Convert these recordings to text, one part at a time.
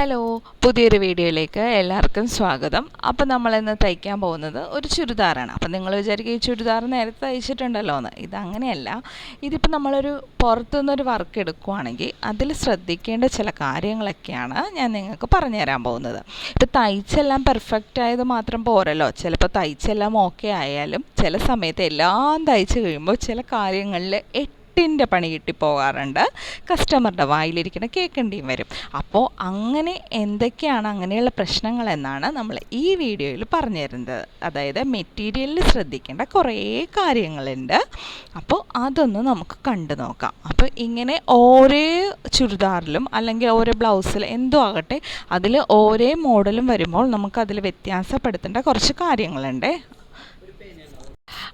Hello പുതിയൊരു വീഡിയോയിലേക്ക് എല്ലാവർക്കും സ്വാഗതം. അപ്പോൾ നമ്മൾ നമ്മളിന്ന് തയ്ക്കാൻ പോകുന്നത് ഒരു ചുരിദാറാണ്. അപ്പോൾ നിങ്ങൾ വിചാരിക്കുക ഈ ചുരിദാർ നേരത്തെ തയ്ച്ചിട്ടുണ്ടല്ലോ എന്ന്. ഇതങ്ങനെയല്ല. ഇതിപ്പോൾ നമ്മളൊരു പുറത്തുനിന്നൊരു വർക്ക് എടുക്കുവാണെങ്കിൽ അതിൽ ശ്രദ്ധിക്കേണ്ട ചില കാര്യങ്ങളൊക്കെയാണ് ഞാൻ നിങ്ങൾക്ക് പറഞ്ഞു തരാൻ പോകുന്നത്. ഇപ്പോൾ തയ്ച്ചെല്ലാം പെർഫെക്റ്റ് ആയത് മാത്രം പോരല്ലോ. ചിലപ്പോൾ തയ്ച്ചെല്ലാം ഓക്കെ ആയാലും ചില സമയത്ത് എല്ലാം തയ്ച്ച് കഴിയുമ്പോൾ ചില കാര്യങ്ങളിൽ എട്ടിന്റെ പണി കിട്ടിപ്പോകാറുണ്ട്. കസ്റ്റമറുടെ വായിലിരിക്കുന്ന കേൾക്കേണ്ടിയും വരും. അപ്പോൾ അങ്ങനെ എന്തൊക്കെയാണ് അങ്ങനെയുള്ള പ്രശ്നങ്ങൾ എന്നാണ് നമ്മൾ ഈ വീഡിയോയിൽ പറഞ്ഞു തരുന്നത്. അതായത് മെറ്റീരിയലിൽ ശ്രദ്ധിക്കേണ്ട കുറേ കാര്യങ്ങളുണ്ട്. അപ്പോൾ അതൊന്ന് നമുക്ക് കണ്ടു നോക്കാം. അപ്പോൾ ഇങ്ങനെ ഓരോ ചുരിദാറിലും അല്ലെങ്കിൽ ഓരോ ബ്ലൗസിൽ എന്തോ ആകട്ടെ അതിൽ ഓരോ മോഡലും വരുമ്പോൾ നമുക്കതിൽ വ്യത്യാസപ്പെടുത്തേണ്ട കുറച്ച് കാര്യങ്ങളുണ്ട്.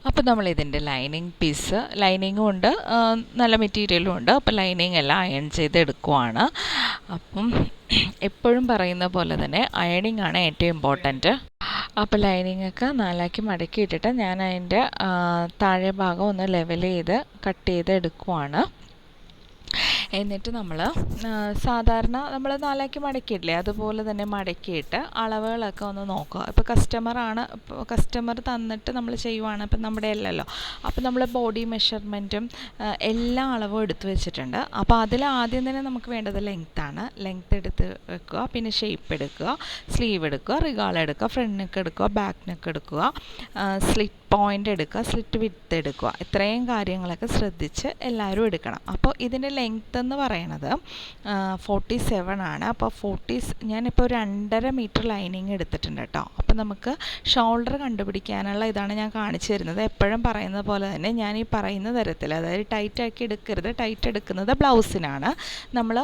അപ്പോൾ നമ്മൾ ഇതിന്റെ ലൈനിങ് പീസ് ലൈനിങ്ങും ഉണ്ട് നല്ല മെറ്റീരിയലും ഉണ്ട്. അപ്പോൾ ലൈനിങ് എല്ലാം അയൺ ചെയ്ത് എടുക്കുവാണ് അപ്പം എപ്പോഴും പറയുന്ന പോലെ തന്നെ അയണിങ് ആണ് ഏറ്റവും ഇമ്പോർട്ടന്റ് അപ്പോൾ ലൈനിങ് ഒക്കെ നാലാക്കി മടക്കി ഇട്ടിട്ട് ഞാൻ അതിന്റെ താഴെ ഭാഗം ഒന്ന് ലെവൽ ചെയ്ത് കട്ട് ചെയ്ത് എടുക്കുവാണ് എന്നിട്ട് നമ്മൾ സാധാരണ നമ്മൾ നാലാക്കി മടക്കിയിട്ടില്ലേ? അതുപോലെ തന്നെ മടക്കിയിട്ട് അളവുകളൊക്കെ ഒന്ന് നോക്കുക. ഇപ്പോൾ കസ്റ്റമറാണ് കസ്റ്റമർ തന്നിട്ട് നമ്മൾ ചെയ്യുവാണ്. ഇപ്പം നമ്മുടെ അല്ലല്ലോ. അപ്പോൾ നമ്മൾ ബോഡി മെഷർമെന്റും എല്ലാ അളവും എടുത്തു വെച്ചിട്ടുണ്ട്. അപ്പോൾ അതിൽ ആദ്യം തന്നെ നമുക്ക് വേണ്ടത് ലെങ്ത്താണ് ലെങ്ത് എടുത്ത് വെക്കുക. പിന്നെ ഷേപ്പ് എടുക്കുക. സ്ലീവ് എടുക്കുക. റിഗാൾ എടുക്കുക. ഫ്രണ്ട് നെക്ക് എടുക്കുക. ബാക്ക് നെക്ക് എടുക്കുക. സ്ലിറ്റ് പോയിന്റ് എടുക്കുക. സ്ലിറ്റ് വിത്ത് എടുക്കുക. ഇത്രയും കാര്യങ്ങളൊക്കെ ശ്രദ്ധിച്ച് എല്ലാവരും എടുക്കണം. അപ്പോൾ ഇതിന്റെ ലെങ്ത്ത് എന്ന് പറയണത് ഫോർട്ടി സെവൻ ആണ്. അപ്പോൾ ഫോർട്ടി ഞാനിപ്പോൾ രണ്ടര മീറ്റർ ലൈനിങ് എടുത്തിട്ടുണ്ട് കേട്ടോ. അപ്പോൾ നമുക്ക് ഷോൾഡർ കണ്ടുപിടിക്കാനുള്ള ഇതാണ് ഞാൻ കാണിച്ചു തരുന്നത്. എപ്പോഴും പറയുന്ന പോലെ തന്നെ ഞാൻ ഈ പറയുന്ന തരത്തിൽ അതായത് ടൈറ്റ് ആക്കി എടുക്കരുത് ടൈറ്റ് എടുക്കുന്നത് ബ്ലൗസിനാണ് നമ്മൾ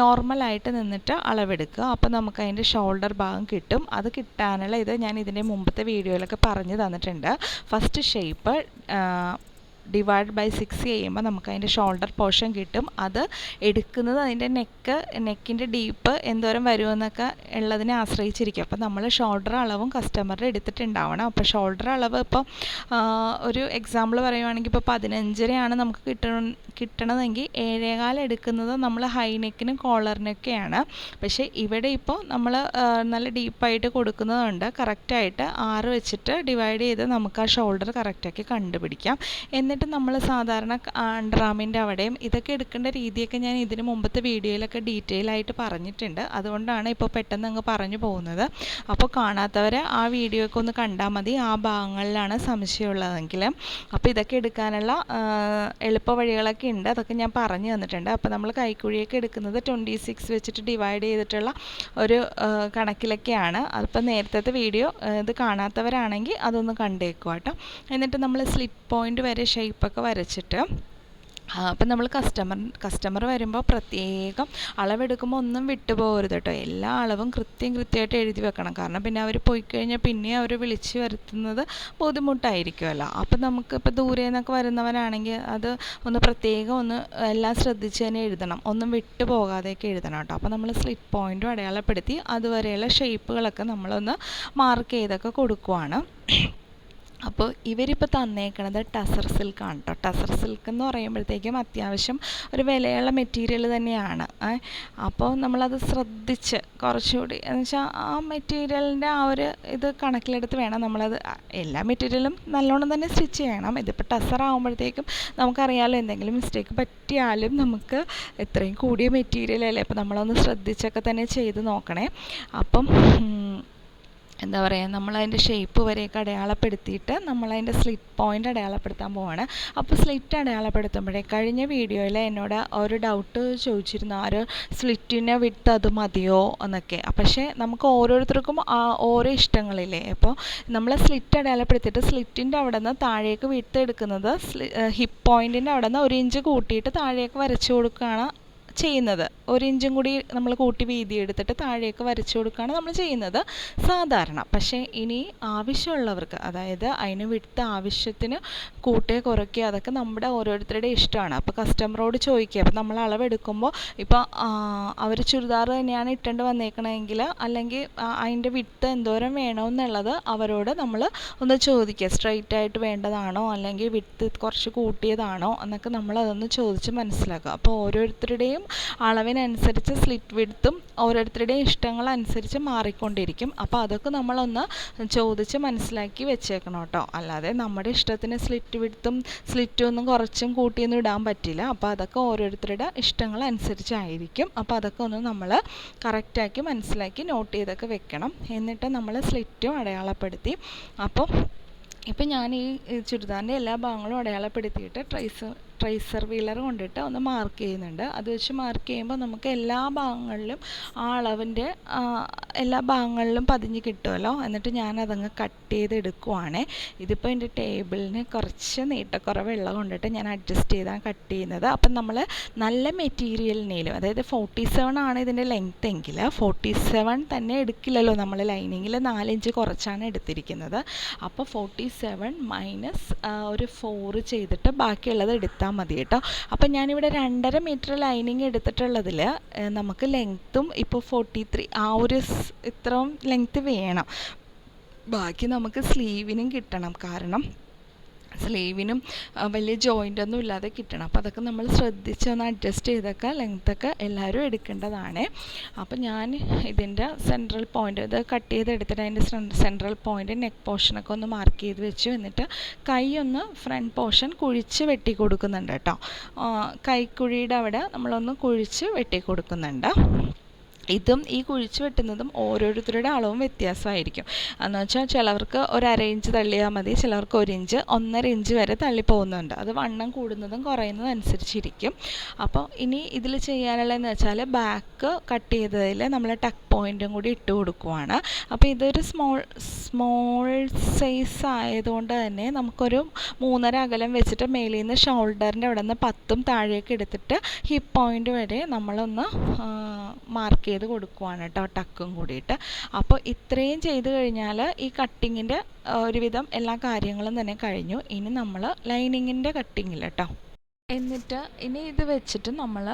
നോർമലായിട്ട് നിന്നിട്ട് അളവെടുക്കുക. അപ്പോൾ നമുക്ക് അതിന്റെ ഷോൾഡർ ഭാഗം കിട്ടും. അത് കിട്ടാനുള്ള ഇത് ഞാൻ ഇതിന്റെ മുമ്പത്തെ വീഡിയോയിലൊക്കെ പറഞ്ഞു തന്നിട്ടുണ്ട്. First shape divide by six ചെയ്യുമ്പോൾ നമുക്ക് അതിന്റെ ഷോൾഡർ പോർഷൻ കിട്ടും. അത് എടുക്കുന്നത് അതിന്റെ നെക്ക് നെക്കിന്റെ ഡീപ്പ് എന്തോരം വരുമെന്നൊക്കെ ഉള്ളതിനെ ആശ്രയിച്ചിരിക്കും. അപ്പോൾ നമ്മൾ ഷോൾഡർ അളവും കസ്റ്റമറുടെ എടുത്തിട്ടുണ്ടാവണം. അപ്പോൾ ഷോൾഡർ അളവ് ഇപ്പോൾ ഒരു എക്സാമ്പിൾ പറയുവാണെങ്കിൽ ഇപ്പോൾ പതിനഞ്ചരയാണ് നമുക്ക് കിട്ടണ കിട്ടണതെങ്കിൽ ഏഴേകാൽ എടുക്കുന്നത് നമ്മൾ ഹൈ നെക്കിനും കോളറിനൊക്കെയാണ് പക്ഷേ ഇവിടെ ഇപ്പോൾ നമ്മൾ നല്ല ഡീപ്പായിട്ട് കൊടുക്കുന്നതുകൊണ്ട് കറക്റ്റായിട്ട് ആറ് വെച്ചിട്ട് ഡിവൈഡ് ചെയ്ത് നമുക്ക് ആ ഷോൾഡർ കറക്റ്റാക്കി കണ്ടുപിടിക്കാം. എന്നിട്ട് നമ്മൾ സാധാരണ അണ്ടർആമിന്റെ അവിടെയും ഇതൊക്കെ എടുക്കേണ്ട രീതിയൊക്കെ ഞാൻ ഇതിന് മുമ്പത്തെ വീഡിയോയിലൊക്കെ ഡീറ്റെയിൽ ആയിട്ട് പറഞ്ഞിട്ടുണ്ട്. അതുകൊണ്ടാണ് ഇപ്പോൾ പെട്ടെന്ന് അങ്ങ് പറഞ്ഞു പോകുന്നത്. അപ്പോൾ കാണാത്തവരെ ആ വീഡിയോ ഒക്കെ ഒന്ന് കണ്ടാൽ മതി. ആ ഭാഗങ്ങളിലാണ് സംശയമുള്ളതെങ്കിൽ. അപ്പോൾ ഇതൊക്കെ എടുക്കാനുള്ള എളുപ്പ വഴികളൊക്കെ ഉണ്ട്. അതൊക്കെ ഞാൻ പറഞ്ഞു തന്നിട്ടുണ്ട്. അപ്പോൾ നമ്മൾ കൈക്കുഴിയൊക്കെ എടുക്കുന്നത് ട്വന്റി സിക്സ് വെച്ചിട്ട് ഡിവൈഡ് ചെയ്തിട്ടുള്ള ഒരു കണക്കിലൊക്കെയാണ്. അതിപ്പോൾ നേരത്തെ വീഡിയോ ഇത് കാണാത്തവരാണെങ്കിൽ അതൊന്ന് കണ്ടേക്കുക കേട്ടോ എന്നിട്ട് നമ്മൾ സ്ലിപ്പ് പോയിന്റ് വരെ ഷേപ്പൊക്കെ വരച്ചിട്ട് അപ്പം നമ്മൾ കസ്റ്റമർ കസ്റ്റമർ വരുമ്പോൾ പ്രത്യേകം അളവെടുക്കുമ്പോൾ ഒന്നും വിട്ടു പോകരുത് കേട്ടോ എല്ലാ അളവും കൃത്യം കൃത്യമായിട്ട് എഴുതി വെക്കണം. കാരണം പിന്നെ അവർ പോയി കഴിഞ്ഞാൽ പിന്നെ അവർ വിളിച്ച് വരുത്തുന്നത് ബുദ്ധിമുട്ടായിരിക്കുമല്ലോ അപ്പം നമുക്ക് ഇപ്പോൾ ദൂരെ നിന്നൊക്കെ വരുന്നവരാണെങ്കിൽ അത് ഒന്ന് പ്രത്യേകം ഒന്ന് എല്ലാം ശ്രദ്ധിച്ച് തന്നെ എഴുതണം. ഒന്നും വിട്ടു പോകാതെയൊക്കെ എഴുതണം കേട്ടോ അപ്പോൾ നമ്മൾ സ്ലിപ്പ് പോയിന്റും അടയാളപ്പെടുത്തി അതുവരെയുള്ള ഷേപ്പുകളൊക്കെ നമ്മളൊന്ന് മാർക്ക് ചെയ്തൊക്കെ കൊടുക്കുവാണ്. അപ്പോൾ ഇവരിപ്പോൾ തന്നേക്കണത് ടസർ സിൽക്കാണ് കേട്ടോ ടസർ സിൽക്ക് എന്ന് പറയുമ്പോഴത്തേക്കും അത്യാവശ്യം ഒരു വിലയുള്ള മെറ്റീരിയൽ തന്നെയാണ്. അപ്പോൾ നമ്മളത് ശ്രദ്ധിച്ച് കുറച്ചുകൂടി എന്ന് വെച്ചാൽ ആ മെറ്റീരിയലിന്റെ ആ ഒരു ഇത് കണക്കിലെടുത്ത് വേണം നമ്മളത് എല്ലാ മെറ്റീരിയലും നല്ലോണം തന്നെ സ്റ്റിച്ച് ചെയ്യണം. ഇതിപ്പോൾ ടസർ ആകുമ്പോഴത്തേക്കും നമുക്കറിയാമല്ലോ എന്തെങ്കിലും മിസ്റ്റേക്ക് പറ്റിയാലും നമുക്ക് ഇത്രയും കൂടിയ മെറ്റീരിയലല്ലേ അപ്പോൾ നമ്മളൊന്ന് ശ്രദ്ധിച്ചൊക്കെ തന്നെ ചെയ്ത് നോക്കണേ. അപ്പം എന്താ പറയുക നമ്മളതിന്റെ ഷേപ്പ് വരെയൊക്കെ അടയാളപ്പെടുത്തിയിട്ട് നമ്മളതിന്റെ സ്ലിറ്റ് പോയിന്റ് അടയാളപ്പെടുത്താൻ പോവാണ്. അപ്പോൾ സ്ലിറ്റ് അടയാളപ്പെടുത്തുമ്പോഴേ കഴിഞ്ഞ വീഡിയോയിൽ എന്നോട് ഒരു ഡൗട്ട് ചോദിച്ചിരുന്നു ആ ഒരു സ്ലിറ്റിനെ വിട്ട് അത് മതിയോ? എന്നൊക്കെ. പക്ഷേ നമുക്ക് ഓരോരുത്തർക്കും ഓരോ ഇഷ്ടങ്ങളില്ലേ? അപ്പോൾ നമ്മൾ സ്ലിറ്റ് അടയാളപ്പെടുത്തിയിട്ട് സ്ലിറ്റിന്റെ അവിടെ നിന്ന് താഴേക്ക് വിട്ട് എടുക്കുന്നത് ഹിപ്പ് പോയിന്റിന്റെ അവിടെ നിന്ന് ഒരു ഇഞ്ച് കൂട്ടിയിട്ട് താഴേക്ക് വരച്ചു കൊടുക്കുകയാണ് ചെയ്യുന്നത്. ഒരു ഇഞ്ചും കൂടി നമ്മൾ കൂട്ടി വീതി എടുത്തിട്ട് താഴേക്ക് വരച്ചു കൊടുക്കുകയാണ് നമ്മൾ ചെയ്യുന്നത്. സാധാരണ. പക്ഷേ ഇനി ആവശ്യമുള്ളവർക്ക് അതായത് അതിന് വിട്ട് ആവശ്യത്തിന് കൂട്ടുക കുറയ്ക്കുക അതൊക്കെ നമ്മുടെ ഓരോരുത്തരുടെ ഇഷ്ടമാണ്. അപ്പോൾ കസ്റ്റമറോട് ചോദിക്കുക. അപ്പോൾ നമ്മൾ അളവെടുക്കുമ്പോൾ ഇപ്പോൾ അവർ ചുരിദാർ തന്നെയാണ് ഇട്ടേണ്ടി വന്നേക്കണമെങ്കിൽ അല്ലെങ്കിൽ അതിന്റെ വിട്ട് എന്തോരം വേണമെന്നുള്ളത് അവരോട് നമ്മൾ ഒന്ന് ചോദിക്കുക. സ്ട്രൈറ്റ് ആയിട്ട് വേണ്ടതാണോ? അല്ലെങ്കിൽ വിട്ട് കുറച്ച് കൂട്ടിയതാണോ? എന്നൊക്കെ നമ്മൾ അതൊന്ന് ചോദിച്ച് മനസ്സിലാക്കുക. അപ്പോൾ ഓരോരുത്തരുടെയും ഓരോരുത്തരുടെയും അളവിനനുസരിച്ച് സ്ലിറ്റ് വിടുത്തും ഓരോരുത്തരുടെയും ഇഷ്ടങ്ങളനുസരിച്ച് മാറിക്കൊണ്ടിരിക്കും. അപ്പോൾ അതൊക്കെ നമ്മളൊന്ന് ചോദിച്ച് മനസ്സിലാക്കി വെച്ചേക്കണം കേട്ടോ. അല്ലാതെ നമ്മുടെ ഇഷ്ടത്തിന് സ്ലിറ്റ് വിടുത്തും സ്ലിറ്റും ഒന്നും കുറച്ചും കൂട്ടിയൊന്നും ഇടാൻ പറ്റില്ല. അപ്പോൾ അതൊക്കെ ഓരോരുത്തരുടെ ഇഷ്ടങ്ങളനുസരിച്ചായിരിക്കും. അപ്പോൾ അതൊക്കെ ഒന്ന് നമ്മൾ കറക്റ്റാക്കി മനസ്സിലാക്കി നോട്ട് ചെയ്തൊക്കെ വെക്കണം. എന്നിട്ട് നമ്മൾ സ്ലിറ്റും അടയാളപ്പെടുത്തി. അപ്പോൾ ഇപ്പം ഞാൻ ഈ ചുരിദാറിന്റെ എല്ലാ ഭാഗങ്ങളും അടയാളപ്പെടുത്തിയിട്ട് ട്രൈസ് ട്രേസർ വീലർ കൊണ്ടിട്ട് ഒന്ന് മാർക്ക് ചെയ്യുന്നുണ്ട്. അത് വെച്ച് മാർക്ക് ചെയ്യുമ്പോൾ നമുക്ക് എല്ലാ ഭാഗങ്ങളിലും ആ അളവിന്റെ എല്ലാ ഭാഗങ്ങളിലും പതിഞ്ഞ് കിട്ടുമല്ലോ എന്നിട്ട് ഞാനതങ്ങ് കട്ട് ചെയ്ത് എടുക്കുവാണേ ഇതിപ്പോൾ എന്റെ ടേബിളിന് കുറച്ച് നീട്ടക്കുറവുള്ള കൊണ്ടിട്ട് ഞാൻ അഡ്ജസ്റ്റ് ചെയ്താണ് കട്ട് ചെയ്യുന്നത്. അപ്പം നമ്മൾ നല്ല മെറ്റീരിയലിനേലും അതായത് ഫോർട്ടി സെവൻ ആണ് ഇതിന്റെ ലെങ്ത് എങ്കിൽ ഫോർട്ടി സെവൻ തന്നെ എടുക്കില്ലല്ലോ നമ്മൾ ലൈനിങ്ങിൽ നാലിഞ്ച് കുറച്ചാണ് എടുത്തിരിക്കുന്നത്. അപ്പോൾ ഫോർട്ടി സെവൻ മൈനസ് ഒരു ഫോർ ചെയ്തിട്ട് ബാക്കിയുള്ളത് എടുത്താൽ മതി കേട്ടോ. അപ്പം ഞാനിവിടെ രണ്ടര മീറ്റർ ലൈനിങ് എടുത്തിട്ടുള്ളതിൽ നമുക്ക് ലെങ്ത്തും ഇപ്പോൾ ഫോർട്ടി ത്രീ ആ ഒരു ഇത്രയും ലെങ്ത്ത് വേണം. ബാക്കി നമുക്ക് സ്ലീവിനും കിട്ടണം കാരണം സ്ലീവിനും വലിയ ജോയിന്റ് ഒന്നും ഇല്ലാതെ കിട്ടണം. അപ്പോൾ അതൊക്കെ നമ്മൾ ശ്രദ്ധിച്ച് ഒന്ന് അഡ്ജസ്റ്റ് ചെയ്തൊക്കെ ലെങ്ത്തൊക്കെ എല്ലാവരും എടുക്കേണ്ടതാണ്. അപ്പോൾ ഞാൻ ഇതിന്റെ സെൻട്രൽ പോയിന്റ് ഇത് കട്ട് ചെയ്ത് എടുത്തിട്ട് അതിന്റെ സെൻട്രൽ പോയിന്റ് നെക്ക് പോർഷനൊക്കെ ഒന്ന് മാർക്ക് ചെയ്ത് വെച്ചു. എന്നിട്ട് കൈ ഒന്ന് ഫ്രണ്ട് പോർഷൻ കുഴിച്ച് വെട്ടി കൊടുക്കുന്നുണ്ട് കേട്ടോ. കൈക്കുഴിയുടെ അവിടെ നമ്മളൊന്ന് കുഴിച്ച് വെട്ടി കൊടുക്കുന്നുണ്ട്. ഇതും ഈ കുഴിച്ച് വെട്ടുന്നതും ഓരോരുത്തരുടെ അളവും വ്യത്യാസമായിരിക്കും. എന്ന് വെച്ചാൽ ചിലവർക്ക് ഒരു അര ഇഞ്ച് തള്ളിയാൽ മതി ചിലവർക്ക് ഒരു ഇഞ്ച് ഒന്നര ഇഞ്ച് വരെ തള്ളി പോകുന്നുണ്ട് അത് വണ്ണം കൂടുന്നതും കുറയുന്നതും അനുസരിച്ചിരിക്കും. അപ്പോൾ ഇനി ഇതിൽ ചെയ്യാനുള്ളതെന്ന് വെച്ചാൽ ബാക്ക് കട്ട് ചെയ്തതിൽ നമ്മൾ ടക്ക് പോയിന്റും കൂടി ഇട്ട് കൊടുക്കുവാണ്. അപ്പോൾ ഇതൊരു സ്മോൾ സ്മോൾ സൈസ് ആയതുകൊണ്ട് തന്നെ നമുക്കൊരു മൂന്നര അകലം വെച്ചിട്ട് മേലിൽ നിന്ന് ഷോൾഡറിന്റെ അവിടെ നിന്ന് പത്തും താഴേക്ക് എടുത്തിട്ട് ഹിപ്പ് പോയിന്റ് വരെ നമ്മളൊന്ന് മാർക്ക് ചെയ്ത് കൊടുക്കുവാണ് കേട്ടോ ടക്കും കൂടിയിട്ട്. അപ്പോൾ ഇത്രയും ചെയ്ത് കഴിഞ്ഞാൽ ഈ കട്ടിങ്ങിന്റെ ഒരുവിധം എല്ലാ കാര്യങ്ങളും തന്നെ കഴിഞ്ഞു. ഇനി നമ്മൾ ലൈനിങ്ങിന്റെ കട്ടിങ്ങിൽ കേട്ടോ എന്നിട്ട് ഇനി ഇത് വെച്ചിട്ട് നമ്മൾ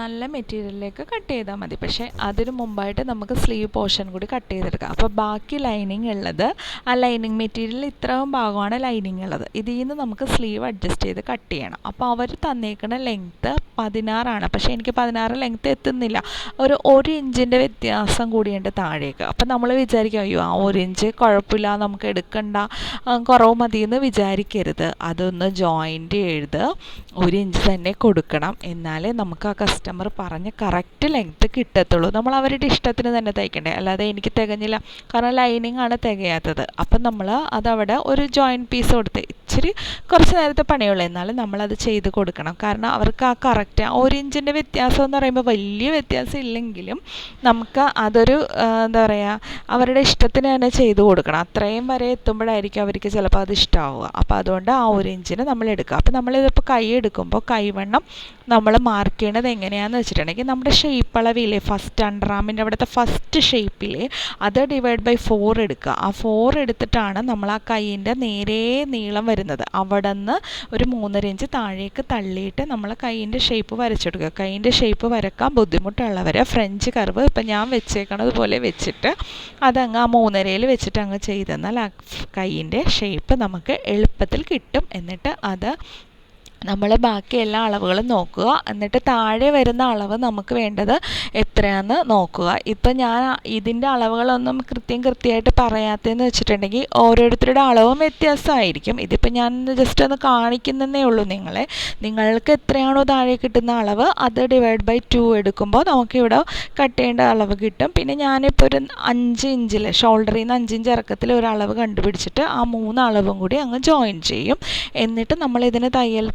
നല്ല മെറ്റീരിയലിലേക്ക് കട്ട് ചെയ്താൽ മതി. പക്ഷേ അതിന് മുമ്പായിട്ട് നമുക്ക് സ്ലീവ് പോർഷൻ കൂടി കട്ട് ചെയ്തെടുക്കാം. അപ്പോൾ ബാക്കി ലൈനിങ് ഉള്ളത് ആ ലൈനിങ് മെറ്റീരിയൽ ഇത്രയും ഭാഗമാണ് ലൈനിങ് ഉള്ളത്. ഇതിൽ നിന്ന് നമുക്ക് സ്ലീവ് അഡ്ജസ്റ്റ് ചെയ്ത് കട്ട് ചെയ്യണം. അപ്പോൾ അവർ തന്നേക്കുന്ന ലെങ്ത്ത് പതിനാറാണ്. പക്ഷേ എനിക്ക് പതിനാറ് ലെങ്ത്ത് എത്തുന്നില്ല. ഒരു ഒരു ഇഞ്ചിന്റെ വ്യത്യാസം കൂടിയുണ്ട് താഴേക്ക്. അപ്പം നമ്മൾ വിചാരിക്കും അയ്യോ ആ ഒരു ഇഞ്ച് കുഴപ്പമില്ല നമുക്ക് എടുക്കണ്ട. കുറവ് മതിയെന്ന് വിചാരിക്കരുത്. അതൊന്ന് ജോയിന്റ് എഴുത് ഒരു ഇഞ്ച് തന്നെ കൊടുക്കണം. എന്നാലേ നമുക്ക് ആ കസ്റ്റമർ പറഞ്ഞ കറക്റ്റ് ലെങ്ത്ത് കിട്ടത്തുള്ളൂ. നമ്മൾ അവരുടെ ഇഷ്ടത്തിന് തന്നെ തയ്ക്കണ്ടേ. അല്ലാതെ എനിക്ക് തികഞ്ഞില്ല. കാരണം ലൈനിങ് ആണ് തികയാത്തത്. അപ്പം നമ്മൾ അതവിടെ ഒരു ജോയിന്റ് പീസ് കൊടുത്ത് ഇച്ചിരി കുറച്ച് നേരത്തെ പണിയുള്ളൂ. എന്നാലും നമ്മളത് ചെയ്ത് കൊടുക്കണം. കാരണം അവർക്ക് ആ കറക്റ്റ് ഒരു ഇഞ്ചിന്റെ വ്യത്യാസം എന്ന് പറയുമ്പോൾ വലിയ വ്യത്യാസം ഇല്ലെങ്കിലും നമുക്ക് അതൊരു എന്താ പറയുക അവരുടെ ഇഷ്ടത്തിന് തന്നെ ചെയ്ത് കൊടുക്കണം. അത്രയും വരെ എത്തുമ്പോഴായിരിക്കും അവർക്ക് ചിലപ്പോൾ അത് ഇഷ്ടമാവുക അപ്പോൾ അതുകൊണ്ട് ആ ഒരു ഇഞ്ചിന് നമ്മൾ എടുക്കുക. അപ്പോൾ നമ്മളിതിപ്പോൾ കൈ എടുക്കുമ്പോൾ കൈവണ്ണം നമ്മൾ മാർക്ക് ചെയ്യണത് എങ്ങനെയാണെന്ന് വെച്ചിട്ടുണ്ടെങ്കിൽ നമ്മുടെ ഷേപ്പ് അളവില്ലേ ഫസ്റ്റ് അണ്ടർആമിന്റെ അവിടുത്തെ ഫസ്റ്റ് ഷേപ്പിലെ അത് ഡിവൈഡ് ബൈ ഫോർ എടുക്കുക. ആ ഫോർ എടുത്തിട്ടാണ് നമ്മൾ ആ കൈയിന്റെ നേരെ നീളം വരുന്നത്. അവിടെ നിന്ന് ഒരു മൂന്നര ഇഞ്ച് താഴേക്ക് തള്ളിയിട്ട് നമ്മൾ കൈയിന്റെ ഷേപ്പ് വരച്ചെടുക്കുക. കൈയിന്റെ ഷേപ്പ് വരക്കാൻ ബുദ്ധിമുട്ടുള്ളവർ ഫ്രഞ്ച് കർവ് ഇപ്പം ഞാൻ വെച്ചേക്കണത് പോലെ വെച്ചിട്ട് അതങ്ങ് ആ മൂന്നരയിൽ വെച്ചിട്ട് അങ്ങ് ചെയ്തെന്നാൽ ആ കൈയിന്റെ ഷേപ്പ് നമുക്ക് എളുപ്പത്തിൽ കിട്ടും. എന്നിട്ട് അത് നമ്മൾ ബാക്കി എല്ലാ അളവുകളും നോക്കുക. എന്നിട്ട് താഴെ വരുന്ന അളവ് നമുക്ക് വേണ്ടത് എത്രയാണെന്ന് നോക്കുക. ഇപ്പം ഞാൻ ഇതിന്റെ അളവുകളൊന്നും കൃത്യം കൃത്യമായിട്ട് പറയാത്തതെന്ന് വെച്ചിട്ടുണ്ടെങ്കിൽ ഓരോരുത്തരുടെ അളവും വ്യത്യാസമായിരിക്കും. ഇതിപ്പോൾ ഞാൻ ജസ്റ്റ് ഒന്ന് കാണിക്കുന്നതേ ഉള്ളൂ നിങ്ങളെ. നിങ്ങൾക്ക് എത്രയാണോ താഴെ കിട്ടുന്ന അളവ് അത് ഡിവൈഡ് ബൈ ടു എടുക്കുമ്പോൾ നമുക്കിവിടെ കട്ട് ചെയ്യേണ്ട അളവ് കിട്ടും. പിന്നെ ഞാനിപ്പോൾ ഒരു അഞ്ച് ഇഞ്ചിൽ ഷോൾഡറിൽ നിന്ന് അഞ്ചിഞ്ച് ഇറക്കത്തിൽ ഒരു അളവ് കണ്ടുപിടിച്ചിട്ട് ആ മൂന്ന് അളവും കൂടി അങ്ങ് ജോയിൻ ചെയ്യും. എന്നിട്ട് നമ്മൾ ഇതിന് തയ്യൽ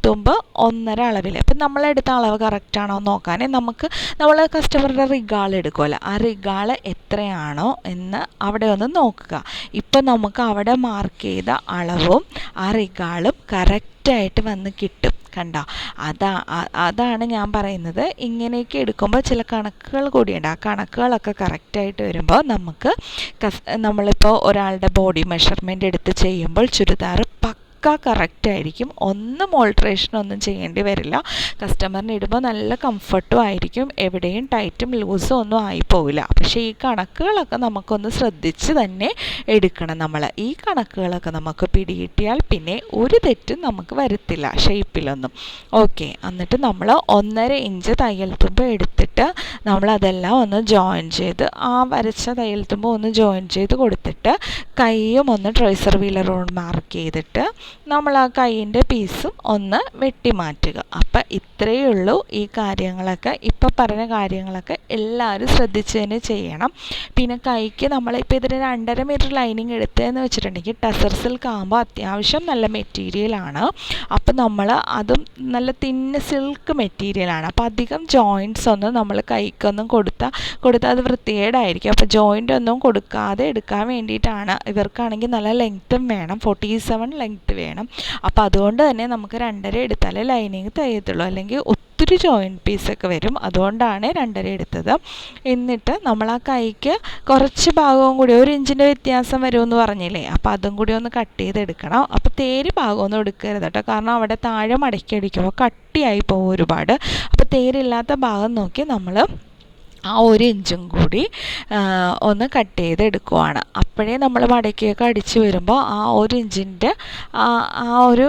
ഒന്നര അളവിൽ അപ്പം നമ്മളെടുത്ത അളവ് കറക്റ്റാണോ എന്ന് നോക്കാൻ നമുക്ക് നമ്മൾ കസ്റ്റമറുടെ റിഗാൾ എടുക്കുമല്ലോ ആ റിഗാൾ എത്രയാണോ എന്ന് അവിടെ ഒന്ന് നോക്കുക. ഇപ്പം നമുക്ക് അവിടെ മാർക്ക് ചെയ്ത അളവും ആ റിഗാളും കറക്റ്റായിട്ട് വന്ന് കിട്ടും. കണ്ട? അതാ അതാണ് ഞാൻ പറയുന്നത്. ഇങ്ങനെയൊക്കെ എടുക്കുമ്പോൾ ചില കണക്കുകൾ കൂടിയുണ്ട്. ആ കണക്കുകളൊക്കെ കറക്റ്റായിട്ട് വരുമ്പോൾ നമുക്ക് കസ് നമ്മളിപ്പോൾ ഒരാളുടെ ബോഡി മെഷർമെന്റ് എടുത്ത് ചെയ്യുമ്പോൾ ചുരിദാർ പക്ക പക്ക കറക്റ്റ് ആയിരിക്കും. ഒന്നും ഓൾട്രേഷനൊന്നും ചെയ്യേണ്ടി വരില്ല. കസ്റ്റമറിന് ഇടുമ്പോൾ നല്ല കംഫർട്ടും ആയിരിക്കും. എവിടെയും ടൈറ്റും ലൂസും ഒന്നും ആയിപ്പോവില്ല പക്ഷേ ഈ കണക്കുകളൊക്കെ നമുക്കൊന്ന് ശ്രദ്ധിച്ച് തന്നെ എടുക്കണം നമ്മൾ ഈ കണക്കുകളൊക്കെ നമുക്ക് പിടികിട്ടിയാൽ പിന്നെ ഒരു തെറ്റും നമുക്ക് വരത്തില്ല ഷേപ്പിലൊന്നും ഓക്കെ എന്നിട്ട് നമ്മൾ ഒന്നര ഇഞ്ച് തയ്യൽ തുമ്പ് എടുത്തിട്ട് നമ്മളതെല്ലാം ഒന്ന് ജോയിൻ ചെയ്ത് ആ വരച്ച തയ്യൽ തുമ്പ് ഒന്ന് ജോയിൻ ചെയ്ത് കൊടുത്തിട്ട് കൈയും ഒന്ന് ട്രേസർ വീലറോട് മാർക്ക് ചെയ്തിട്ട് നമ്മൾ ആ കൈയിന്റെ പീസും ഒന്ന് വെട്ടി മാറ്റുക അപ്പം ഇത്രയേ ഉള്ളൂ ഈ കാര്യങ്ങളൊക്കെ. ഇപ്പം പറഞ്ഞ കാര്യങ്ങളൊക്കെ എല്ലാവരും ശ്രദ്ധിച്ച് തന്നെ ചെയ്യണം. പിന്നെ കൈക്ക് നമ്മളിപ്പോൾ ഇതിന് രണ്ടര മീറ്റർ ലൈനിങ് എടുത്തതെന്ന് വെച്ചിട്ടുണ്ടെങ്കിൽ ടസർ സിൽക്ക് ആകുമ്പോൾ അത്യാവശ്യം നല്ല മെറ്റീരിയലാണ് അപ്പം നമ്മൾ അതും നല്ല തിന്ന സിൽക്ക് മെറ്റീരിയലാണ് അപ്പം അധികം ജോയിന്റ്സ് ഒന്നും നമ്മൾ കൈക്കൊന്നും കൊടുത്താൽ കൊടുത്താൽ അത് വൃത്തികേടായിരിക്കും. അപ്പോൾ ജോയിന്റ് ഒന്നും കൊടുക്കാതെ എടുക്കാൻ വേണ്ടിയിട്ടാണ്. ഇവർക്കാണെങ്കിൽ നല്ല ലെങ്ത്തും വേണം. ഫോർട്ടി സെവൻ ലെങ്ത്ത് വേണം. അപ്പോൾ അതുകൊണ്ട് തന്നെ നമുക്ക് രണ്ടര എടുത്താലേ ലൈനിങ് തയ്യത്തുള്ളൂ. അല്ലെങ്കിൽ ഒത്തിരി ജോയിന്റ് പീസൊക്കെ വരും. അതുകൊണ്ടാണ് രണ്ടര എടുത്തത്. എന്നിട്ട് നമ്മൾ ആ കൈക്ക് കുറച്ച് ഭാഗവും കൂടി ഒരു ഇഞ്ചിന്റെ വ്യത്യാസം വരുമെന്ന് പറഞ്ഞില്ലേ? അപ്പോൾ അതും കൂടി ഒന്ന് കട്ട് ചെയ്തെടുക്കണം. അപ്പോൾ തേര് ഭാഗമൊന്നും എടുക്കരുത് കേട്ടോ. കാരണം അവിടെ താഴെ മടക്കി അടിക്കുമ്പോൾ കട്ടിയായി പോകും ഒരുപാട്. അപ്പോൾ തേരില്ലാത്ത ഭാഗം നോക്കി നമ്മൾ ആ ഒരു ഇഞ്ചും കൂടി ഒന്ന് കട്ട് ചെയ്ത് എടുക്കുവാണ് അപ്പോഴേ നമ്മൾ മടക്കിയൊക്കെ അടിച്ച് വരുമ്പോൾ ആ ഒരു ഇഞ്ചിന്റെ ആ ഒരു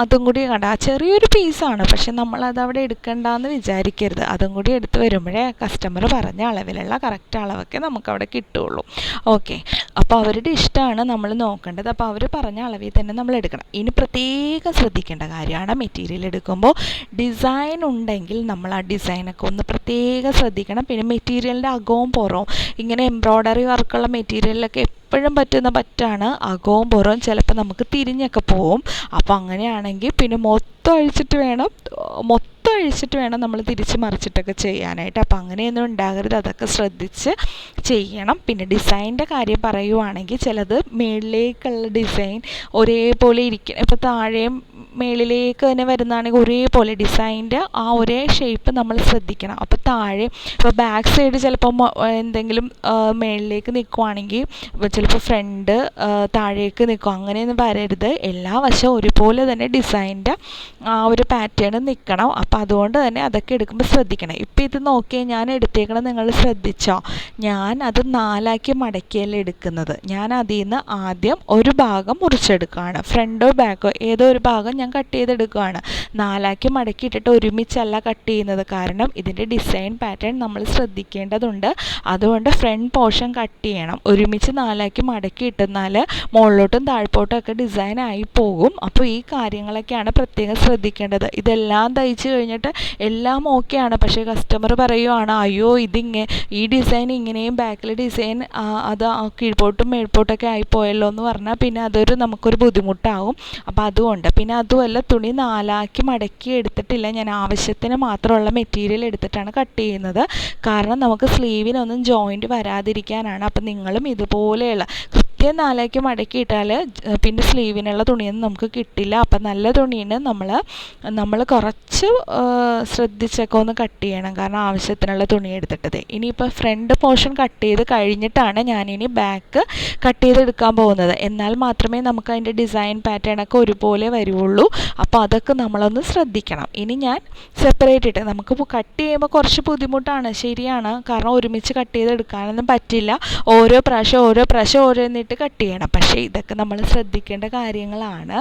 അതും കൂടി കണ്ട. ആ ചെറിയൊരു പീസാണ് പക്ഷെ നമ്മളത് അവിടെ എടുക്കണ്ടെന്ന് വിചാരിക്കരുത്. അതും കൂടി എടുത്ത് വരുമ്പോഴേ കസ്റ്റമർ പറഞ്ഞ അളവിലുള്ള കറക്റ്റ് അളവൊക്കെ നമുക്കവിടെ കിട്ടുള്ളൂ. ഓക്കെ അപ്പോൾ അവരുടെ ഇഷ്ടമാണ് നമ്മൾ നോക്കേണ്ടത്. അപ്പോൾ അവർ പറഞ്ഞ അളവിൽ തന്നെ നമ്മൾ എടുക്കണം. ഇനി പ്രത്യേകം ശ്രദ്ധിക്കേണ്ട കാര്യമാണ് മെറ്റീരിയൽ എടുക്കുമ്പോൾ ഡിസൈൻ ഉണ്ടെങ്കിൽ നമ്മൾ ആ ഡിസൈനൊക്കെ ഒന്ന് പ്രത്യേകം ശ്രദ്ധിക്കണം. പിന്നെ മെറ്റീരിയലിന്റെ അകവും പുറവും ഇങ്ങനെ എംബ്രോയ്ഡറി വർക്കുള്ള മെറ്റീരിയലൊക്കെ എപ്പോഴും പറ്റുന്ന പറ്റാണ്. അകവും പുറവും ചിലപ്പോൾ നമുക്ക് തിരിഞ്ഞൊക്കെ പോവും. അപ്പോൾ അങ്ങനെയാണെങ്കിൽ പിന്നെ മൊത്തം അഴിച്ചിട്ട് വേണം. മൊത്തം അഴിച്ചിട്ട് വേണം നമ്മൾ തിരിച്ച് മറിച്ചിട്ടൊക്കെ ചെയ്യാനായിട്ട്. അപ്പോൾ അങ്ങനെയൊന്നും ഉണ്ടാകരുത്. അതൊക്കെ ശ്രദ്ധിച്ച് ചെയ്യണം. പിന്നെ ഡിസൈനിന്റെ കാര്യം പറയുവാണെങ്കിൽ ചിലത് മേളിലേക്കുള്ള ഡിസൈൻ ഒരേപോലെ ഇരിക്കണം ഇപ്പോൾ താഴെയും മേളിലേക്ക് തന്നെ വരുന്നതാണെങ്കിൽ ഒരേപോലെ ഡിസൈന്റെ ആ ഒരേ ഷേപ്പ് നമ്മൾ ശ്രദ്ധിക്കണം. അപ്പോൾ താഴെ ഇപ്പോൾ ബാക്ക് സൈഡ് ചിലപ്പോൾ എന്തെങ്കിലും മേളിലേക്ക് നിൽക്കുവാണെങ്കിൽ ചിലപ്പോൾ ഫ്രണ്ട് താഴേക്ക് നിൽക്കും. അങ്ങനെയൊന്നും വരരുത്. എല്ലാ വശവും ഒരുപോലെ തന്നെ ഡിസൈന്റെ ആ ഒരു പാറ്റേൺ നിൽക്കണം അപ്പോൾ അതുകൊണ്ട് തന്നെ അതൊക്കെ എടുക്കുമ്പോൾ ശ്രദ്ധിക്കണം. ഇപ്പോൾ ഇത് നോക്കിയാൽ ഞാൻ എടുത്തേക്കണം നിങ്ങൾ ശ്രദ്ധിച്ചോ? ഞാൻ അത് നാലാക്കി മടക്കിയല്ലേ എടുക്കുന്നത്. ഞാൻ അതിൽ നിന്ന് ആദ്യം ഒരു ഭാഗം മുറിച്ചെടുക്കുകയാണ്. ഫ്രണ്ടോ ബാക്കോ ഏതോ ഒരു ഭാഗം ഞാൻ കട്ട് ചെയ്തെടുക്കുകയാണ്. നാലാക്കി മടക്കിയിട്ടിട്ട് ഒരുമിച്ചല്ല കട്ട് ചെയ്യുന്നത്. കാരണം ഇതിന്റെ ഡിസൈൻ പാറ്റേൺ നമ്മൾ ശ്രദ്ധിക്കേണ്ടതുണ്ട്. അതുകൊണ്ട് ഫ്രണ്ട് പോർഷൻ കട്ട് ചെയ്യണം. ഒരുമിച്ച് നാലാക്കി മടക്കി ഇട്ടെന്നാൽ മുകളിലോട്ടും താഴ്പോട്ടും ഒക്കെ ഡിസൈൻ ആയി പോകും. അപ്പോൾ ഈ കാര്യങ്ങളൊക്കെയാണ് പ്രത്യേകം ശ്രദ്ധിക്കേണ്ടത്. ഇതെല്ലാം തയ്ച്ച് കഴിഞ്ഞിട്ട് എല്ലാം ഓക്കെയാണ് പക്ഷേ കസ്റ്റമർ പറയുവാണ് അയ്യോ ഇതിങ്ങ് ഈ ഡിസൈൻ ഇങ്ങനെയും ബാക്കിൽ ഡിസൈൻ അത് കീഴ്പോട്ടും മേൽപോട്ടൊക്കെ ആയിപ്പോയല്ലോ എന്ന് പറഞ്ഞാൽ പിന്നെ അതൊരു നമുക്കൊരു ബുദ്ധിമുട്ടാവും. അപ്പോൾ അതുകൊണ്ട് പിന്നെ അതുമല്ല തുണി നാലാക്കി മടക്കി എടുത്തിട്ടില്ല. ഞാൻ ആവശ്യത്തിന് മാത്രമുള്ള മെറ്റീരിയൽ എടുത്തിട്ടാണ് കട്ട് ചെയ്യുന്നത്. കാരണം നമുക്ക് സ്ലീവിനൊന്നും ജോയിന്റ് വരാതിരിക്കാനാണ്. അപ്പം നിങ്ങളും ഇതുപോലെയുള്ള കൃത്യം നാലാക്കി മടക്കിയിട്ടാൽ പിന്നെ സ്ലീവിനുള്ള തുണിയൊന്നും നമുക്ക് കിട്ടില്ല. അപ്പം നല്ല തുണീനെ നമ്മൾ നമ്മൾ കുറച്ച് ശ്രദ്ധിച്ചൊക്കെ ഒന്ന് കട്ട് ചെയ്യണം. കാരണം ആവശ്യത്തിനുള്ള തുണി എടുത്തിട്ടത്. ഇനിയിപ്പോൾ ഫ്രണ്ട് പോർഷൻ കട്ട് ചെയ്ത് കഴിഞ്ഞിട്ടാണ് ഞാനിനി ബാക്ക് കട്ട് ചെയ്തെടുക്കാൻ പോകുന്നത്. എന്നാൽ മാത്രമേ നമുക്ക് അതിന്റെ ഡിസൈൻ പാറ്റേൺ ഒക്കെ ഒരുപോലെ വരുള്ളൂ അപ്പോൾ അതൊക്കെ നമ്മളൊന്ന് ശ്രദ്ധിക്കണം. ഇനി ഞാൻ സെപ്പറേറ്റ് ഇട്ട് നമുക്ക് കട്ട് ചെയ്യുമ്പോൾ കുറച്ച് ബുദ്ധിമുട്ടാണ്. ശരിയാണ്. കാരണം ഒരുമിച്ച് കട്ട് ചെയ്തെടുക്കാനൊന്നും പറ്റില്ല. ഓരോ പ്രാവശ്യം ഓരോ പ്രാവശ്യം ഓരോന്നിട്ട് കട്ട് ചെയ്യണം. പക്ഷേ ഇതൊക്കെ നമ്മൾ ശ്രദ്ധിക്കേണ്ട കാര്യങ്ങളാണ്.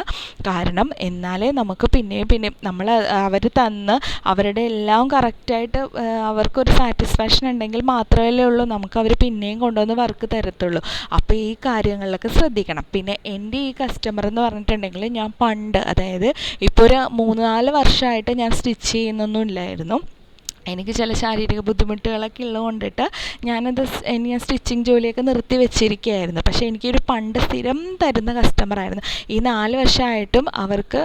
കാരണം എന്നാലേ നമുക്ക് പിന്നെയും പിന്നെയും നമ്മൾ അവർ തന്ന് അവരുടെ എല്ലാം കറക്റ്റായിട്ട് അവർക്കൊരു സാറ്റിസ്ഫാക്ഷൻ ഉണ്ടെങ്കിൽ മാത്രമല്ലേ ഉള്ളൂ നമുക്ക് അവർ പിന്നെയും കൊണ്ടുവന്ന് വർക്ക് തരത്തുള്ളൂ. അപ്പോൾ ഈ കാര്യങ്ങളിലൊക്കെ ശ്രദ്ധിക്കണം. പിന്നെ എന്റെ ഈ കസ്റ്റമർ എന്ന് പറഞ്ഞിട്ടുണ്ടെങ്കിൽ ഞാൻ പണ്ട് അതായത് ഇപ്പോൾ ഒരു മൂന്ന് നാല് വർഷമായിട്ട് ഞാൻ സ്റ്റിച്ച് ചെയ്യുന്നൊന്നും ഇല്ലായിരുന്നു. എനിക്ക് ചില ശാരീരിക ബുദ്ധിമുട്ടുകളൊക്കെ ഉള്ളത് കൊണ്ടിട്ട് ഞാനത് ഞാൻ സ്റ്റിച്ചിങ് ജോലിയൊക്കെ നിർത്തി വെച്ചിരിക്കുകയായിരുന്നു. പക്ഷേ എനിക്കൊരു പണ്ട് സ്ഥിരം തരുന്ന കസ്റ്റമറായിരുന്നു ഈ നാല് വർഷമായിട്ടും അവർക്ക്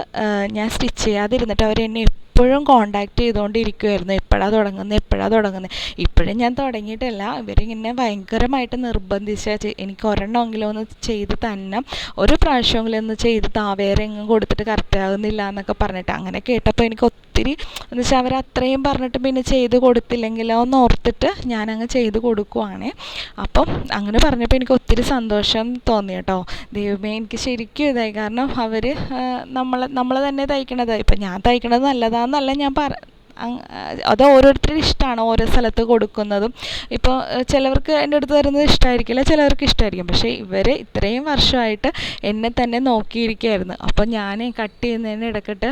ഞാൻ സ്റ്റിച്ച് ചെയ്യാതിരുന്നിട്ട് അവർ എന്നെ എപ്പോഴും കോണ്ടാക്ട് ചെയ്തുകൊണ്ടിരിക്കുമായിരുന്നു എപ്പോഴാണ് തുടങ്ങുന്നത് എപ്പോഴാണ് തുടങ്ങുന്നത് ഇപ്പോഴും ഞാൻ തുടങ്ങിയിട്ടില്ല. ഇവരിങ്ങനെ ഭയങ്കരമായിട്ട് നിർബന്ധിച്ച് എനിക്ക് ഒരെണ്ണമെങ്കിലും ഒന്ന് ചെയ്ത് തന്നെ ഒരു പ്രാവശ്യമെങ്കിലും ഒന്ന് ചെയ്ത് താ വേറെ എങ്ങും കൊടുത്തിട്ട് കറക്റ്റ് ആകുന്നില്ല എന്നൊക്കെ പറഞ്ഞിട്ട് അങ്ങനെ കേട്ടപ്പോൾ എനിക്ക് ഒത്തിരി എന്ന് വെച്ചാൽ അവർ അത്രയും പറഞ്ഞിട്ട് പിന്നെ ചെയ്ത് കൊടുത്തില്ലെങ്കിലോ എന്ന് ഓർത്തിട്ട് ഞാനങ്ങ് ചെയ്ത് കൊടുക്കുവാണേ. അപ്പം അങ്ങനെ പറഞ്ഞപ്പോൾ എനിക്ക് ഒത്തിരി സന്തോഷം തോന്നി കേട്ടോ. ദൈവമേ എനിക്ക് ശരിക്കും ഇതായി. കാരണം അവർ നമ്മൾ നമ്മൾ തന്നെ തയ്ക്കണത്. ഇപ്പം ഞാൻ തയ്ക്കണത് നല്ലതാണെന്നല്ല ഞാൻ പറ അത് ഓരോരുത്തരുടെ ഇഷ്ടമാണ് ഓരോ സ്ഥലത്ത് കൊടുക്കുന്നതും. ഇപ്പോൾ ചിലവർക്ക് എന്റെ അടുത്ത് തരുന്നത് ഇഷ്ടമായിരിക്കില്ല ചിലവർക്ക് ഇഷ്ടമായിരിക്കും പക്ഷേ ഇവർ ഇത്രയും വർഷമായിട്ട് എന്നെ തന്നെ നോക്കിയിരിക്കുകയായിരുന്നു. അപ്പോൾ ഞാൻ കട്ട് ചെയ്യുന്നതിന് ഇടക്കിട്ട്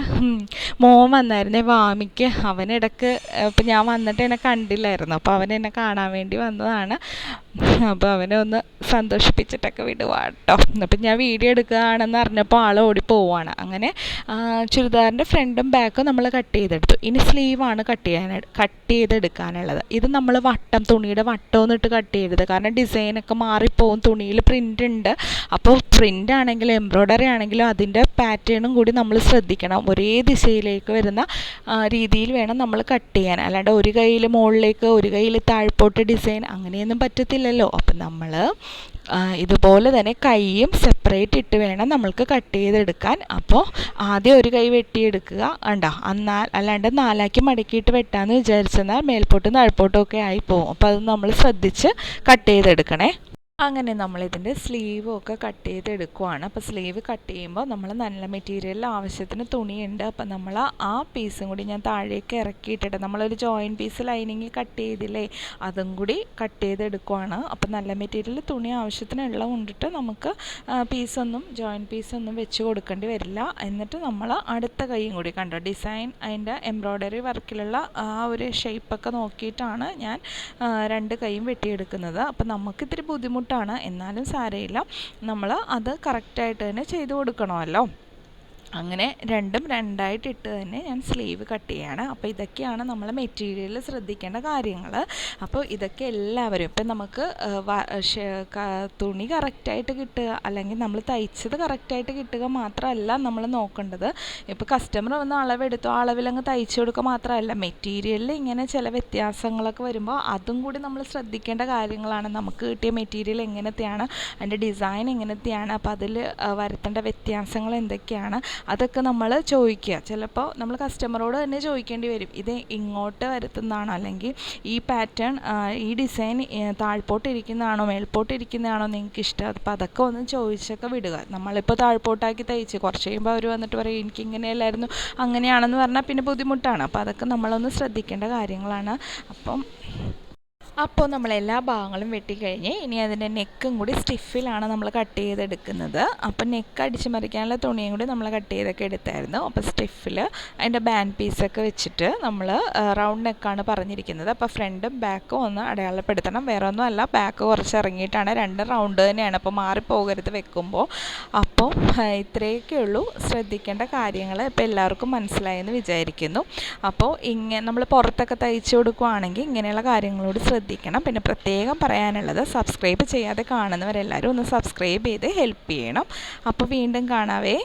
മോൻ വന്നായിരുന്നേ. വാമിക്ക് അവനിടക്ക് ഇപ്പം ഞാൻ വന്നിട്ട് എന്നെ കണ്ടില്ലായിരുന്നു. അപ്പോൾ അവൻ എന്നെ കാണാൻ വേണ്ടി വന്നതാണ്. അപ്പോൾ അവനെ ഒന്ന് സന്തോഷിപ്പിച്ചിട്ടൊക്കെ വിടുവാട്ടോ അപ്പം ഞാൻ വീഡിയോ എടുക്കുകയാണെന്ന് അറിഞ്ഞപ്പോൾ ആൾ ഓടി പോവാണ് അങ്ങനെ ചുരിദാറിന്റെ ഫ്രണ്ടും ബാക്കും നമ്മൾ കട്ട് ചെയ്തെടുത്തു. ഇനി സ്ലീവാണ് കട്ട് ചെയ്യാൻ കട്ട് ചെയ്തെടുക്കാനുള്ളത്. ഇത് നമ്മൾ വട്ടം തുണിയുടെ വട്ടം ഇട്ട് കട്ട് ചെയ്യരുത്. കാരണം ഡിസൈനൊക്കെ മാറിപ്പോവും. തുണിയിൽ പ്രിന്റ് ഉണ്ട്. അപ്പോൾ പ്രിന്റ് ആണെങ്കിലും എംബ്രോയ്ഡറി ആണെങ്കിലും അതിന്റെ പാറ്റേണും കൂടി നമ്മൾ ശ്രദ്ധിക്കണം. ഒരേ ദിശയിലേക്ക് വരുന്ന രീതിയിൽ വേണം നമ്മൾ കട്ട് ചെയ്യാൻ. അല്ലാണ്ട് ഒരു കയ്യിൽ മുകളിലേക്ക് ഒരു കയ്യിൽ താഴ്പോട്ട് ഡിസൈൻ അങ്ങനെയൊന്നും പറ്റത്തില്ലല്ലോ. അപ്പം നമ്മൾ ഇതുപോലെ തന്നെ കൈയും സെപ്പറേറ്റ് ഇട്ട് വേണം നമ്മൾക്ക് കട്ട് ചെയ്തെടുക്കാൻ. അപ്പോൾ ആദ്യം ഒരു കൈ വെട്ടിയെടുക്കുക. കണ്ടോ? എന്നാൽ അല്ലാണ്ട് നാലാക്കി മടക്കിയിട്ട് വെട്ടാമെന്ന് വിചാരിച്ചെന്നാൽ മേൽപോട്ടും താഴ്പോട്ടും ഒക്കെ ആയി പോകും. അപ്പോൾ അത് നമ്മൾ ശ്രദ്ധിച്ച് കട്ട് ചെയ്തെടുക്കണേ. അങ്ങനെ നമ്മളിതിന്റെ സ്ലീവ് ഒക്കെ കട്ട് ചെയ്തെടുക്കുവാണ്. അപ്പോൾ സ്ലീവ് കട്ട് ചെയ്യുമ്പോൾ നമ്മൾ നല്ല മെറ്റീരിയൽ ആവശ്യത്തിന് തുണിയുണ്ട്. അപ്പോൾ നമ്മൾ ആ പീസും കൂടി ഞാൻ താഴേക്ക് ഇറക്കിയിട്ടിട്ട് നമ്മളൊരു ജോയിന്റ് പീസ് ലൈനിങ് കട്ട് ചെയ്തില്ലേ അതും കൂടി കട്ട് ചെയ്തെടുക്കുവാണ്. അപ്പോൾ നല്ല മെറ്റീരിയൽ തുണി ആവശ്യത്തിനുള്ള കൊണ്ടിട്ട് നമുക്ക് പീസൊന്നും ജോയിന്റ് പീസൊന്നും വെച്ച് കൊടുക്കേണ്ടി വരില്ല. എന്നിട്ട് നമ്മൾ അടുത്ത കൈയും കൂടി കണ്ടോ ഡിസൈൻ അതിന്റെ എംബ്രോയ്ഡറി വർക്കിലുള്ള ആ ഒരു ഷേപ്പൊക്കെ നോക്കിയിട്ടാണ് ഞാൻ രണ്ട് കൈയും വെട്ടിയെടുക്കുന്നത്. അപ്പോൾ നമുക്കിത്തിരി ബുദ്ധിമുട്ട് ബുദ്ധിമുട്ടാണ്. എന്നാലും സാരമില്ല. നമ്മൾ അത് കറക്റ്റായിട്ട് തന്നെ ചെയ്തു കൊടുക്കണമല്ലോ. അങ്ങനെ രണ്ടും രണ്ടായിട്ട് ഇട്ട് തന്നെ ഞാൻ സ്ലീവ് കട്ട് ചെയ്യാണ്. അപ്പോൾ ഇതൊക്കെയാണ് നമ്മൾ മെറ്റീരിയൽ ശ്രദ്ധിക്കേണ്ട കാര്യങ്ങൾ അപ്പോൾ ഇതൊക്കെ എല്ലാവരും ഇപ്പം നമുക്ക് തുണി കറക്റ്റായിട്ട് കിട്ടുക അല്ലെങ്കിൽ നമ്മൾ തയ്ച്ചത് കറക്റ്റായിട്ട് കിട്ടുക മാത്രമല്ല നമ്മൾ നോക്കേണ്ടത്. ഇപ്പോൾ കസ്റ്റമർ വന്ന് അളവെടുത്തു അളവിലങ്ങ് തയ്ച്ചു കൊടുക്കുക മാത്രമല്ല മെറ്റീരിയലിൽ ഇങ്ങനെ ചില വ്യത്യാസങ്ങളൊക്കെ വരുമ്പോൾ അതും കൂടി നമ്മൾ ശ്രദ്ധിക്കേണ്ട കാര്യങ്ങളാണ്. നമുക്ക് കിട്ടിയ മെറ്റീരിയൽ എങ്ങനത്തെയാണ് അതിന്റെ ഡിസൈൻ എങ്ങനത്തെയാണ് അപ്പോൾ അതിൽ വരുത്തേണ്ട വ്യത്യാസങ്ങൾ എന്തൊക്കെയാണ് അതൊക്കെ നമ്മൾ ചോദിക്കുക. ചിലപ്പോൾ നമ്മൾ കസ്റ്റമറോട് തന്നെ ചോദിക്കേണ്ടി വരും. ഇത് ഇങ്ങോട്ട് വരുത്തുന്നതാണോ? അല്ലെങ്കിൽ ഈ പാറ്റേൺ ഈ ഡിസൈൻ താഴ്പോട്ട് ഇരിക്കുന്നതാണോ മേൽപോട്ട് ഇരിക്കുന്നതാണോ നിങ്ങൾക്ക് ഇഷ്ടം. അപ്പോൾ അതൊക്കെ ഒന്ന് ചോദിച്ചൊക്കെ വിടുക. നമ്മളിപ്പോൾ താഴ്പോട്ടാക്കി തയ്ച്ച്. കുറച്ച് കഴിയുമ്പോൾ അവർ വന്നിട്ട് പറയും എനിക്ക് ഇങ്ങനെയല്ലായിരുന്നു. അങ്ങനെയാണെന്ന് പറഞ്ഞാൽ പിന്നെ ബുദ്ധിമുട്ടാണ്. അപ്പോൾ അതൊക്കെ നമ്മളൊന്ന് ശ്രദ്ധിക്കേണ്ട കാര്യങ്ങളാണ്. അപ്പം അപ്പോൾ നമ്മൾ എല്ലാ ഭാഗങ്ങളും വെട്ടിക്കഴിഞ്ഞ് ഇനി അതിന്റെ നെക്കും കൂടി സ്റ്റിഫിലാണ് നമ്മൾ കട്ട് ചെയ്തെടുക്കുന്നത്. അപ്പോൾ നെക്ക് അടിച്ച് മറിക്കാനുള്ള തുണിയും കൂടി നമ്മൾ കട്ട് ചെയ്തൊക്കെ എടുത്തായിരുന്നു. അപ്പോൾ സ്റ്റിഫിൽ അതിന്റെ ബാൻഡ് പീസൊക്കെ വെച്ചിട്ട് നമ്മൾ റൗണ്ട് നെക്കാണ് പറഞ്ഞിരിക്കുന്നത്. അപ്പോൾ ഫ്രണ്ടും ബാക്കും ഒന്ന് അടയാളപ്പെടുത്തണം. വേറെ ഒന്നും അല്ല ബാക്ക് കുറച്ച് ഇറങ്ങിയിട്ടാണ് രണ്ട് റൗണ്ട് തന്നെയാണ്. അപ്പോൾ മാറിപ്പോകരുത് വെക്കുമ്പോൾ അപ്പോൾ ഇത്രയൊക്കെ ഉള്ളൂ. ശ്രദ്ധിക്കേണ്ട കാര്യങ്ങൾ ഇപ്പോൾ എല്ലാവർക്കും മനസ്സിലായെന്ന് വിചാരിക്കുന്നു. അപ്പോൾ ഇങ്ങനെ നമ്മൾ പുറത്തൊക്കെ തയ്ച്ചു കൊടുക്കുകയാണെങ്കിൽ ഇങ്ങനെയുള്ള കാര്യങ്ങളോട് ശ്രദ്ധിക്കുക ശ്രദ്ധിക്കണം. പിന്നെ പ്രത്യേകം പറയാനുള്ളത് സബ്സ്ക്രൈബ് ചെയ്യാതെ കാണുന്നവരെല്ലാവരും ഒന്ന് സബ്സ്ക്രൈബ് ചെയ്ത് ഹെൽപ്പ് ചെയ്യണം. അപ്പോൾ വീണ്ടും കാണാവേ.